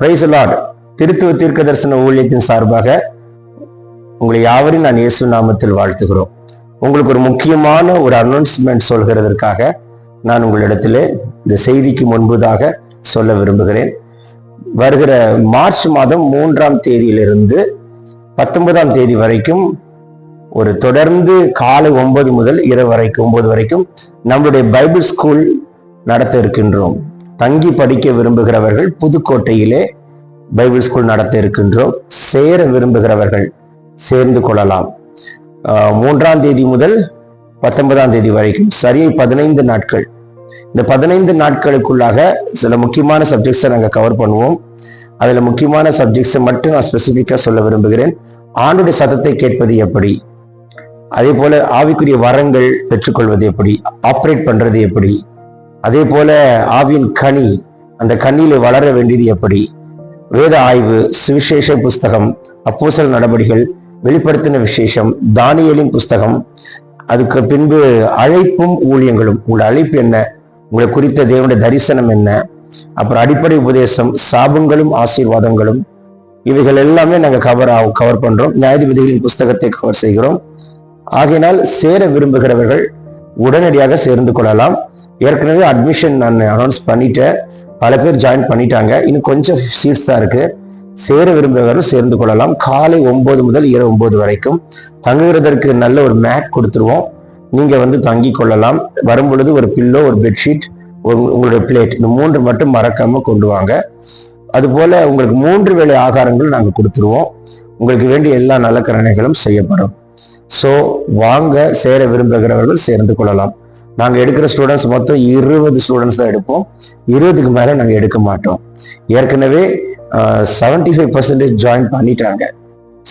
Price Lord திருத்துவ தீர்க்க தரிசன ஊழியத்தின் சார்பாக உங்களை யாவரையும் நான் இயேசு நாமத்தில் வாழ்த்துகிறோம். உங்களுக்கு ஒரு முக்கியமான ஒரு அனௌன்ஸ்மெண்ட் சொல்கிறதற்காக நான் உங்களிடத்திலே இந்த செய்திக்கு முன்புதாக சொல்ல விரும்புகிறேன். வருகிற மார்ச் மாதம் மூன்றாம் தேதியிலிருந்து பத்தொன்பதாம் தேதி வரைக்கும் ஒரு தொடர்ந்து காலை ஒன்பது முதல் இரவு வரைக்கும் ஒன்பது வரைக்கும் நம்மளுடைய பைபிள் ஸ்கூல் நடத்த இருக்கின்றோம். தங்கி படிக்க விரும்புகிறவர்கள் புதுக்கோட்டையிலே பைபிள் ஸ்கூல் நடத்த இருக்கின்றோம். சேர விரும்புகிறவர்கள் சேர்ந்து கொள்ளலாம். மூன்றாம் தேதி முதல் பத்தொன்பதாம் தேதி வரைக்கும் சரியை பதினைந்து நாட்கள். இந்த பதினைந்து நாட்களுக்குள்ளாக சில முக்கியமான சப்ஜெக்ட்ஸை நாங்கள் கவர் பண்ணுவோம். அதில் முக்கியமான சப்ஜெக்ட்ஸை மட்டும் நான் ஸ்பெசிஃபிக்காக சொல்ல விரும்புகிறேன். ஆண்டுடைய சத்தத்தை கேட்பது எப்படி? அதே போல ஆவிக்குரிய வரங்கள் பெற்றுக்கொள்வது எப்படி? ஆப்ரேட் பண்ணுறது எப்படி? அதே போல ஆவியின் கனி அந்த கனியில வளர வேண்டியது எப்படி? வேத ஆய்வு சுவிசேஷ புஸ்தகம் அப்போசல் நடபடிகள் வெளிப்படுத்தின விசேஷம் தானியலின் புஸ்தகம் அதுக்கு பின்பு அழைப்பும் ஊழியங்களும். உங்கள் அழைப்பு என்ன? உங்களை குறித்த தேவனுடைய தரிசனம் என்ன? அப்புறம் அடிப்படை உபதேசம் சாபங்களும் ஆசீர்வாதங்களும் இவைகள் எல்லாமே நாங்கள் கவர் கவர் பண்றோம். நியாயாதிபதிகளின் புஸ்தகத்தை கவர் செய்கிறோம். ஆகையினால் சேர விரும்புகிறவர்கள் உடனடியாக சேர்ந்து கொள்ளலாம். ஏற்கனவே அட்மிஷன் நான் அனௌன்ஸ் பண்ணிட்டேன். பல பேர் ஜாயின் பண்ணிட்டாங்க. இன்னும் கொஞ்சம் சீட்ஸ் தான் இருக்கு. சேர விரும்புகிறவர்கள் சேர்ந்து கொள்ளலாம். காலை ஒன்பது முதல் இரவு ஒன்பது வரைக்கும் தங்குகிறதற்கு நல்ல ஒரு மேட் கொடுத்துருவோம். நீங்க வந்து தங்கி கொள்ளலாம். வரும் பொழுது ஒரு பில்லோ ஒரு பெட்ஷீட் உங்களுடைய பிளேட் இந்த மூன்று மட்டும் மறக்காம கொண்டு வாங்க. அதுபோல உங்களுக்கு மூன்று வேளை ஆகாரங்கள் நாங்கள் கொடுத்துருவோம். உங்களுக்கு வேண்டிய எல்லா நலக்கரணைகளும் செய்யப்படும். ஸோ வாங்க சேர விரும்புகிறவர்கள் சேர்ந்து கொள்ளலாம். நாங்கள் எடுக்கிற ஸ்டூடெண்ட்ஸ் மொத்தம் இருபது ஸ்டூடெண்ட்ஸ் தான் எடுப்போம். இருபதுக்கு மேலே நாங்கள் எடுக்க மாட்டோம். ஏற்கனவே செவன்டி ஃபைவ் பர்சன்டேஜ் ஜாயின் பண்ணிட்டாங்க.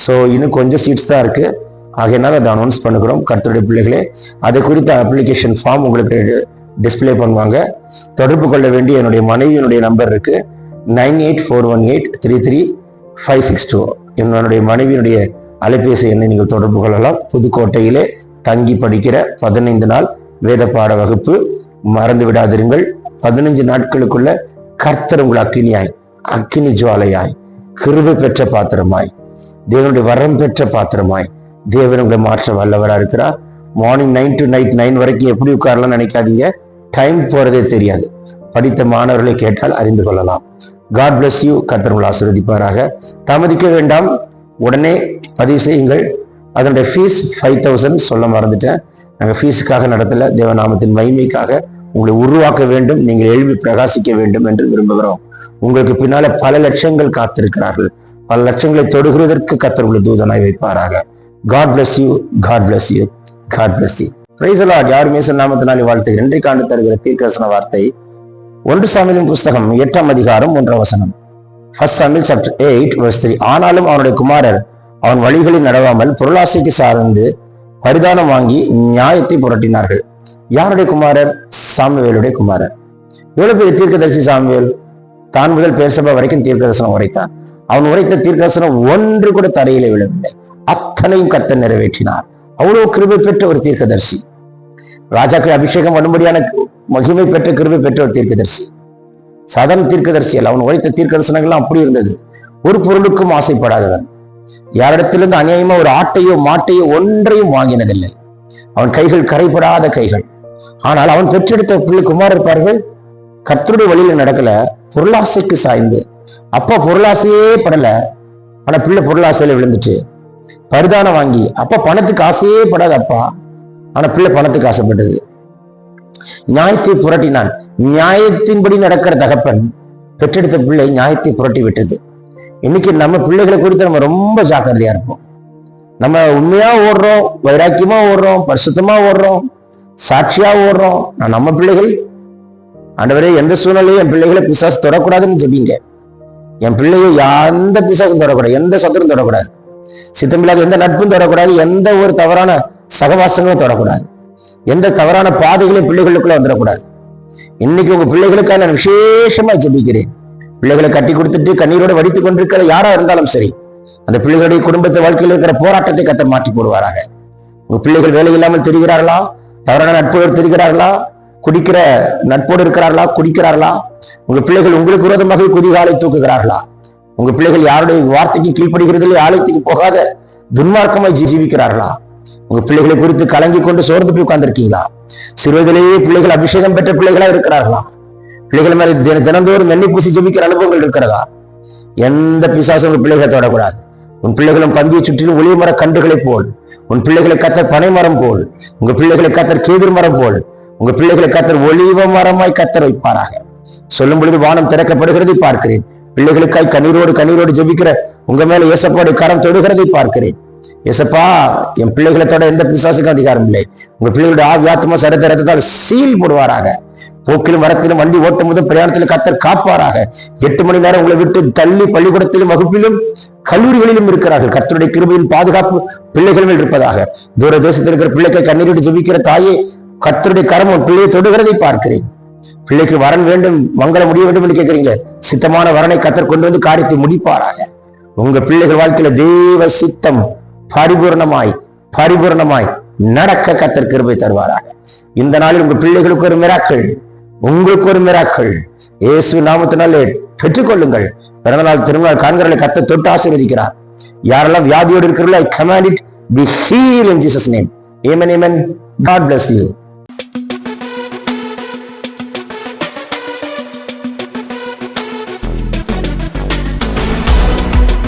ஸோ இன்னும் கொஞ்சம் சீட்ஸ் தான் இருக்குது ஆகையினால அதை அனௌன்ஸ் பண்ணுகிறோம் கருத்துடைய பிள்ளைகளே அதை குறித்த அப்ளிகேஷன் ஃபார்ம் உங்களுக்கு டிஸ்பிளே பண்ணுவாங்க. தொடர்பு கொள்ள வேண்டிய என்னுடைய மனைவியினுடைய நம்பர் இருக்குது nine eight four one eight three three five six two. என்னுடைய மனைவியினுடைய அலைபேசி எண்ணை நீங்கள் தொடர்பு கொள்ளலாம். புதுக்கோட்டையிலே தங்கி படிக்கிற பதினைந்து நாள் வேத பாட வகுப்பு. மறந்து விடாதிருங்கள். பதினஞ்சு நாட்களுக்குள்ள கர்த்தர் உங்கள் அக்கினியாய் அக்கினி ஜுவாலையாய் கிருபை பெற்ற பாத்திரமாய் தேவனுடைய வரம் பெற்ற பாத்திரமாய் தேவன் உங்களை மாற்ற வல்லவரா இருக்கிறார். Morning nine to night nine வரைக்கும் எப்படி உட்காரலாம் நினைக்காதீங்க. டைம் போறதே தெரியாது. படித்த மாணவர்களை கேட்டால் அறிந்து கொள்ளலாம். காட் பிளஸ் யூ கத்தர் உங்களை ஆசீர்வதிப்பாராக. தாமதிக்க வேண்டாம். உடனே பதிவு செய்யுங்கள். அதனுடைய ஃபீஸ் ஃபைவ் தௌசண்ட் சொல்ல மறந்துட்டேன். நாங்கள் ஃபீஸுக்காக நடத்தல. தேவநாமத்தின் மகிமைக்காக உங்களை உருவாக்க வேண்டும். நீங்கள் எழுப்பி பிரகாசிக்க வேண்டும் என்று விரும்புகிறோம். உங்களுக்கு பின்னால பல லட்சங்கள் காத்திருக்கிறார்கள். பல லட்சங்களை தொடுகிறதற்கு கத்தர் உள்ள தூதனாய் வைப்பாராக. God bless you God bless you God bless you பிரைசலா யார் மேசன் நாமத்தினாலே வாழ்த்துகிறேன் இன்றைக்கு ஆண்டு தருகிற தீர்க்கரசன வார்த்தை. ஒன்று சாமியின் புஸ்தகம் எட்டாம் அதிகாரம் ஒன்றாம் வசனம். ஃபர்ஸ்ட் சாமியில் சாப்டர் எயிட் வர்ஸ் த்ரீ ஆனாலும் அவனுடைய குமாரர் அவன் வழிகளில் நடவாமல் பொருளாசைக்கு சார்ந்து பரிதானம் வாங்கி நியாயத்தை புரட்டினார்கள். யாருடைய குமாரர்? சாமுவேலுடைய குமாரர். எவ்வளவு பெரிய தீர்க்கதரிசி சாமுவேல் தான் முதல் பேர்சபா வரைக்கும் தீர்க்கதரிசனம் உரைத்தான். அவன் உரைத்த தீர்க்கதரிசனம் ஒன்று கூட தரையிலே விழவில்லை. அத்தனையும் கத்த நிறைவேற்றினார். அவ்வளவு கிருபை பெற்ற ஒரு தீர்க்கதரிசி. ராஜாக்கள் அபிஷேகம் பண்ணும்படியான மகிமை பெற்ற கிருபை பெற்ற ஒரு தீர்க்கதரிசி. சாதாரண தீர்க்கதரிசி அல்ல. அவன் உரைத்த தீர்க்கதரிசனங்கள்லாம் அப்படி இருந்தது. ஒரு பொருளுக்கும் ஆசைப்படாதவன். யாரிடத்திலிருந்து அநியாயமா ஒரு ஆட்டையோ மாட்டையோ ஒன்றையும் வாங்கினதில்லை. அவன் கைகள் கரைபடாத கைகள். ஆனால் அவன் பெற்றெடுத்த பிள்ளை குமார் இருப்பார்கள். கர்த்தருடைய வழியில நடக்கல. பொருளாசைக்கு சாய்ந்து. அப்பா பொருளாசையே படல. ஆனா பிள்ளை பொருளாசையில விழுந்துட்டு பரிதானம் வாங்கி. அப்பா பணத்துக்கு ஆசையே படாத அப்பா. ஆனா பிள்ளை பணத்துக்கு ஆசைப்பட்டது. நியாயத்தை புரட்டினான். நியாயத்தின்படி நடக்கிற தகப்பன் பெற்றெடுத்த பிள்ளை நியாயத்தை புரட்டி விட்டது. இன்னைக்கு நம்ம பிள்ளைகளை குறித்து நம்ம ரொம்ப ஜாக்கிரதையா இருப்போம். நம்ம உண்மையா ஓடுறோம் வைராக்கியமா ஓடுறோம் பரிசுத்தமா ஓடுறோம் சாட்சியா ஓடுறோம். நான் நம்ம பிள்ளைகள் ஆண்டவரே எந்த சூழ்நிலையும் என் பிள்ளைகளை பிசாசு தொடக்கூடாதுன்னு ஜெபிங்க என் பிள்ளையை எந்த பிசாசும் தொடக்கூடாது எந்த சத்துரும் தொடக்கூடாது. சித்தமில்லாத எந்த நட்பும் தொடக்கூடாது எந்த ஒரு தவறான சகவாசங்களும் தொடக்கூடாது. எந்த தவறான பாதைகளையும் பிள்ளைகளுக்குள்ள வந்துடக்கூடாது. இன்னைக்கு உங்க பிள்ளைகளுக்காக நான் விசேஷமா ஜெபிக்கிறேன். பிள்ளைகளை கட்டி கொடுத்துட்டு கண்ணீரோட வடித்துக் கொண்டிருக்கிற யாரா இருந்தாலும் சரி அந்த பிள்ளைகளுடைய குடும்பத்தை வாழ்க்கையில் இருக்கிற போராட்டத்தை கத்த மாற்றி போடுவாராக. உங்க பிள்ளைகள் வேலை இல்லாமல் தெரிகிறார்களா? தவறான நட்போடு தெரிகிறார்களா? குடிக்கிற நட்போடு இருக்கிறார்களா? குடிக்கிறார்களா? உங்க பிள்ளைகள் உங்களுக்கு விரோதமாக குதிகாலை தூக்குகிறார்களா? உங்க பிள்ளைகள் யாருடைய வார்த்தைக்கு கீழ்ப்படுகிறதில்லை ஆலயத்துக்கு போகாத துன்மார்க்கமாய் ஜீவிக்கிறார்களா? உங்க பிள்ளைகளை குறித்து கலங்கி கொண்டு சோர்ந்து போய் உட்கார்ந்துருக்கீங்களா? சிறுவதிலேயே பிள்ளைகள் அபிஷேகம் பெற்ற பிள்ளைகளா இருக்கிறார்களா? பிள்ளைகள் மாதிரி தின- தினந்தோறும் எண்ணெய் பூசி ஜெபிக்கிற அனுபவங்கள் இருக்கிறதா? எந்த பிசாசும் உங்க பிள்ளைகளை தொடக்கூடாது. உன் பிள்ளைகளும் பந்தியை சுற்றிலும் ஒளிய மர கன்றுகளைப் போல். உன் பிள்ளைகளை கத்தர் பனை மரம் போல். உங்க பிள்ளைகளை கத்தர் கேதுர் மரம் போல். உங்க பிள்ளைகளை கத்தர் ஒளிவ மரமாய் கத்தர் வைப்பாராக. சொல்லும் பொழுது வானம் திறக்கப்படுகிறதை பார்க்கிறேன். பிள்ளைகளுக்காய் கண்ணீரோடு கண்ணீரோடு ஜெபிக்கிற உங்க மேல இயேசப்பாடு கரம் தொடுகிறதை பார்க்கிறேன். ஏசப்பா என் பிள்ளைகளை தொட எந்த பிசாசுக்கும் அதிகாரம் இல்லை. உங்க பிள்ளைகளுடைய ஆவி ஆத்மா சரத்த ரத்தத்தால் சீல் போடுவாராக. போக்கிலும் வரத்திலும் வண்டி ஓட்டும் போதும் பிரயாணத்திலும் கத்தர் காப்பாராக. எட்டு மணி நேரம் உங்களை விட்டு தள்ளி பள்ளிக்கூடத்திலும் வகுப்பிலும் கல்லூரிகளிலும் இருக்கிறார்கள். கத்தருடைய கிருபையின் பாதுகாப்பு பிள்ளைகள் மேல் இருப்பதாக. தூர தேசத்தில் இருக்கிற பிள்ளைக்கு கண்ணீரிட்டு ஜெபிக்கிற தாயே கத்தருடைய கரம் பிள்ளையை தொடுகிறதை பார்க்கிறேன். பிள்ளைக்கு வரன் வேண்டும் மங்கள முடிய வேண்டும் என்று கேட்கிறீங்க. சித்தமான வரனை கத்தர் கொண்டு வந்து காரியத்தை முடிப்பாராக. உங்க பிள்ளைகள் வாழ்க்கையில தேவ சித்தம் பரிபூர்ணமாய் பரிபூர்ணமாய் நடக்க கத்தர் கிருபை தருவாராக. இந்த நாளில் உங்க பிள்ளைகளுக்கு ஒரு மிராக்கள் உங்களுக்கு ஒரு மிராக்கள் இயேசு நாமத்தினாலே பெற்றுக்கொள்ளுங்கள். பிறந்தநாள் திருநாள் காண்கிறவர்களை கத்த தொட்டு ஆசீர்வதிக்கிறார். யாரெல்லாம் வியாதியோடு இருக்கிறீர்களோ I command it be heal in Jesus name amen amen God bless you